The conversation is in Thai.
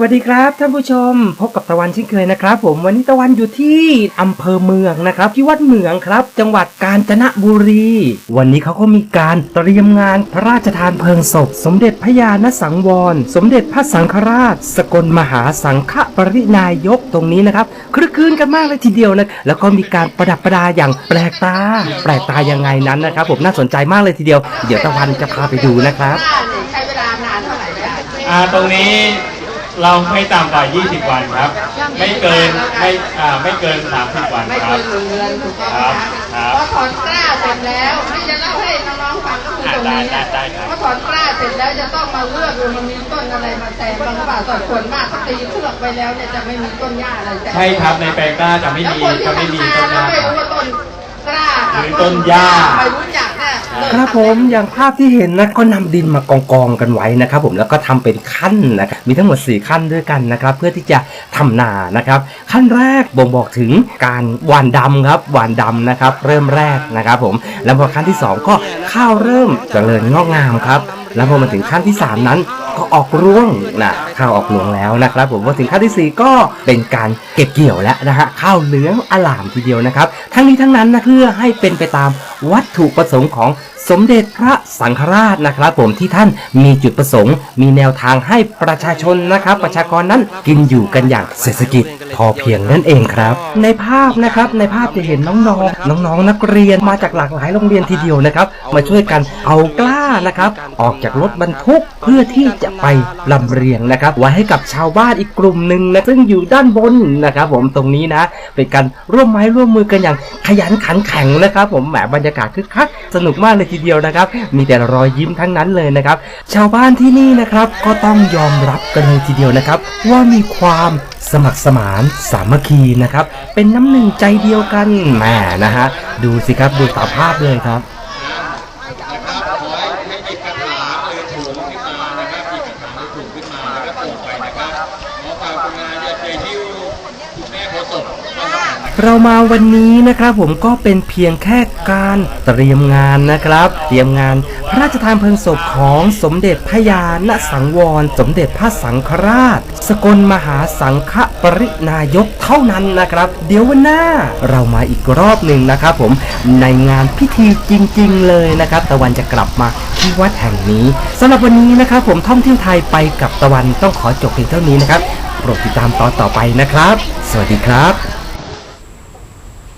วัสดีครับท่านผู้ชมพบกับตะวันเช่นเคยนะครับ ผมวันนี้ตะวันอยู่ที่อำเภอเมืองนะครับ ที่วัดเหมืองครับ จังหวัดกาญจนบุรี วันนี้เขาก็มีการเตรียมงานพระราชทานเพลิงศพ สมเด็จพระยาณสังวร สมเด็จพระสังฆราช สกลมหาสังฆปรินายกตรงนี้นะครับคลึกคลืนกันมากเลยทีเดียวนะแล้วก็มีการประดับประดาอย่างแปลกตา แปลกตายังไงนั้นนะครับ ผมน่าสนใจมากเลยทีเดียว เดี๋ยวตะวันจะพาไปดูนะครับใช้เวลานานเท่าไหร่ได้อ่าตรงนี้ เราไม่ต่ำกว่า 20 วันครับ ไม่เกินไม่อ่าไม่เกิน 30 วันไม่ครัเกิบ นหนึ่งเดือนถูกต้องครับนะครับ พอถอนกล้าเสร็จแล้วที่จะเล่าให้น้องๆฟังก็คือตรงนี้ได้ได้ได้ครับ พอถอนกล้าเสร็จแล้วจะต้องมาเลือกดูมันมีต้นอะไรมาแซมบางป่าส่วนส่วนมากเขาตีเชือกไปแล้วเนี่ยจะไม่มีต้นหญ้าอะไรแซมใช่ครับในแปลงกล้าจะไม่แล้วมีคนที่จะไม่มีทำต้นานหแล้วญ้าไม่รู้ว่าต้นกล้ากับหรือต้นหญ้า ไม่รู้จักเนี่ยเลิก ครับผมอย่างภาพที่เห็นนะก็นำดินมากองกองกันไว้นะครับ ผมแล้วก็ทำเป็นขั้นนะครับมีทั้งหมด 4 ขั้นด้วยกันนะครับ เพื่อที่จะทำนานะครับ ขั้นแรกบ่งบอกถึงการหว่านดำครับหว่านดำนะครับ เริ่มแรกนะครับผมแล้วพอขั้นที่ 2 ก็ข้าวเริ่มเจริญงอกงามครับแล้วพอมาถึงขั้นที่ 3 นั้น ก็ออกร่วงนะข้าวออกรวงแล้วนะครับ ผมพอถึงขั้นทีสี่ 4 ก็เป็นการเก็บเกี่ยวแล้วนะฮะข้าวเหลืองอลามทีเดียวนะครับ ทั้งนี้ทั้งนั้นนะเพื่อให้เป็นไปตามวัตถุประสงค์ของสมเด็จพระสังฆราชนะครับ ผมที่ท่านมีจุดประสงค์ มีแนวทางให้ประชาชนนะครับ ประชากรนั้นกินอยู่กันอย่างเศรษฐกิจพอเพียงนั่นเองครับ ในภาพนะครับในภาพจะเห็นน้องๆน้องๆนักเรียนมาจากหลากหลายโรงเรียนทีเดียวนะครับ มาช่วยกันเอากล้านะครับ ออกจากรถบรรทุกเพื่อที่จะไปลำเรียงนะครับ ไว้ให้กับชาวบ้านอีกกลุ่มหนึ่งนะซึ่งอยู่ด้านบนนะครับ ผมตรงนี้นะ เป็นการร่วมไม้ร่วมมือกันอย่าง ขยันขันแข็งนะครับ ผมแหมบรรยากาศคึกคักสนุกมากเลยทีเดียวนะครับ มีแต่รอยยิ้มทั้งนั้นเลยนะครับ ชาวบ้านที่นี่นะครับก็ต้องยอมรับกันเลยทีเดียวนะครับ ว่ามีความสมัครสมานสามัคคีนะครับ เป็นน้ำหนึ่งใจเดียวกันแหมนะฮะดูสิครับดูตามภาพเลยครับ เรามาวันนี้นะครับผมก็เป็นเพียงแค่การเตรียมงานนะครับ เตรียมงานพระราชทานเพลิงศพของสมเด็จพระยาณสังวร สมเด็จพระสังฆราช สกลมหาสังฆปรินายกเท่านั้นนะครับ เดี๋ยววันหน้าเรามาอีกรอบหนึ่งนะครับผมในงานพิธีจริง ๆ เลยนะครับ ตะวันจะกลับมาที่วัดแห่งนี้สำหรับวันนี้นะครับผมท่องเที่ยวไทยไปกับตะวันต้องขอจบเพียงเท่านี้นะครับ ปรดติดตามตอนต่อไปนะครับ สวัสดีครับ